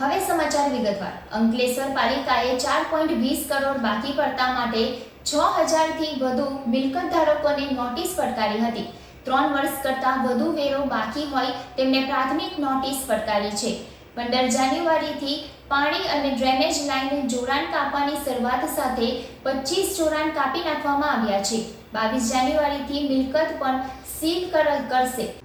હવે સમાચાર વિગતવાર. અંકલેશ્વર પાલિકાએ ચાર પોઈન્ટ વીસ કરોડ બાકી પડતા માટે છ હજારથી વધુ મિલકત ધારકોને નોટિસ ફટકારી હતી. ત્રણ વર્ષ કરતાં વધુ વેરો બાકી હોય તેમને પ્રાથમિક નોટિસ ફટકારી છે. પંદર જાન્યુઆરીથી પાણી અને ડ્રેનેજ લાઇન જોડાણ કાપવાની શરૂઆત સાથે પચીસ જોડાણ કાપી નાખવામાં આવ્યા છે. બાવીસ જાન્યુઆરીથી મિલકત પણ સીલ કર- કરશે.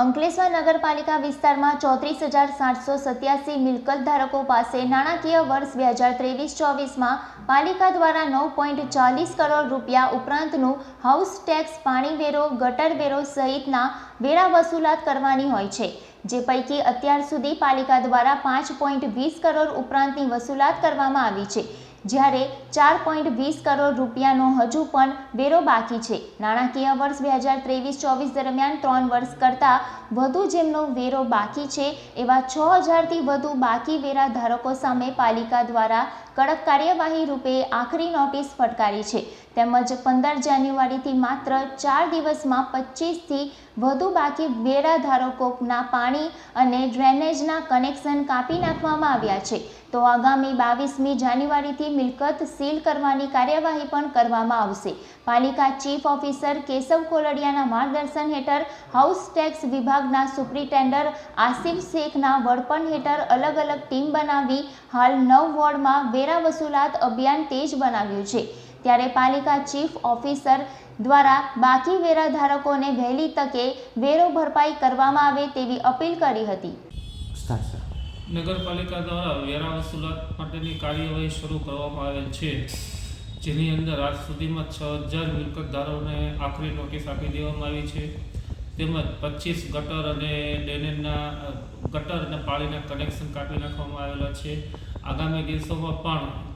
અંકલેશ્વર નગરપાલિકા વિસ્તારમાં ચોત્રીસ હજાર સાતસો સત્યાસી મિલકત ધારકો પાસે નાણાકીય વર્ષ બે હજાર ત્રેવીસ ચોવીસમાં પાલિકા દ્વારા નવ પોઈન્ટ ચાલીસ કરોડ રૂપિયા ઉપરાંતનું હાઉસ ટેક્સ પાણી વેરો ગટર વેરો સહિતના વેરા વસૂલાત કરવાની હોય છે, જે પૈકી અત્યાર સુધી પાલિકા દ્વારા પાંચ પોઈન્ટ વીસ કરોડ ઉપરાંતની વસૂલાત કરવામાં આવી છે. જ્યારે ચાર પોઈન્ટ વીસ કરોડ રૂપિયાનો હજુ પણ વેરો બાકી છે. નાણાકીય વર્ષ બે હજાર ત્રેવીસ ચોવીસ દરમિયાન ત્રણ વર્ષ કરતાં વધુ જેમનો વેરો બાકી છે, એવા છ હજારથી વધુ બાકી વેરા ધારકો સામે પાલિકા દ્વારા કડક કાર્યવાહી રૂપે આખરી નોટિસ ફટકારી છે. તેમજ પંદર જાન્યુઆરીથી માત્ર ચાર દિવસમાં પચીસથી વધુ બાકી વેરા ધારકોના પાણી અને ડ્રેનેજના કનેક્શન કાપી નાખવામાં આવ્યા છે. તો આગામી બાવીસમી જાન્યુઆરીથી મિલકત સીલ કરવાની કાર્યવાહી પણ કરવામાં આવશે. પાલિકા ચીફ ઓફિસર કેશવ કોલડિયાના માર્ગદર્શન હેઠળ હાઉસ ટેક્સ વિભાગના સુપ્રિન્ટેન્ડર આસિફ શેખના વડપણ હેઠળ અલગ અલગ ટીમ બનાવી હાલ નવ વોર્ડમાં વેરા વસૂલાત અભિયાન તેજ બનાવ્યું છે. ત્યારે પાલિકા ચીફ ઓફિસર દ્વારા બાકી વેરા ધારકોને વહેલી તકે વેરો ભરપાઈ કરવામાં આવે તેવી અપીલ કરી હતી. નગરપાલિકા દ્વારા વેરા વસૂલાત માટેની કાર્યવાહી શરૂ કરવામાં આવેલ છે જેની અંદર આજ સુધીમાં છ હજાર મિલકતદારોને આખરી નોટિસ આપી દેવામાં આવી છે. તેમજ પચીસ ગટર અને ડેનેનના ગટર અને પાણીના કનેક્શન કાપી નાખવામાં આવેલા છે. આગામી દિવસોમાં પણ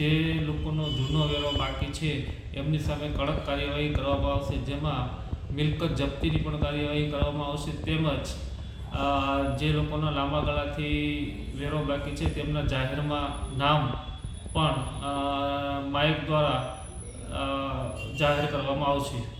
જે લોકોનો જૂનો વેરો બાકી છે એમની સામે કડક કાર્યવાહી કરવામાં આવશે જેમાં મિલકત જપ્તીની પણ કાર્યવાહી કરવામાં આવશે તેમજ જે લોકોના લાંબા ગાળાથી વેરો બાકી છે તેમના જાહેરમાં નામ પણ અ, માઇક દ્વારા જાહેર કરવામાં આવશે.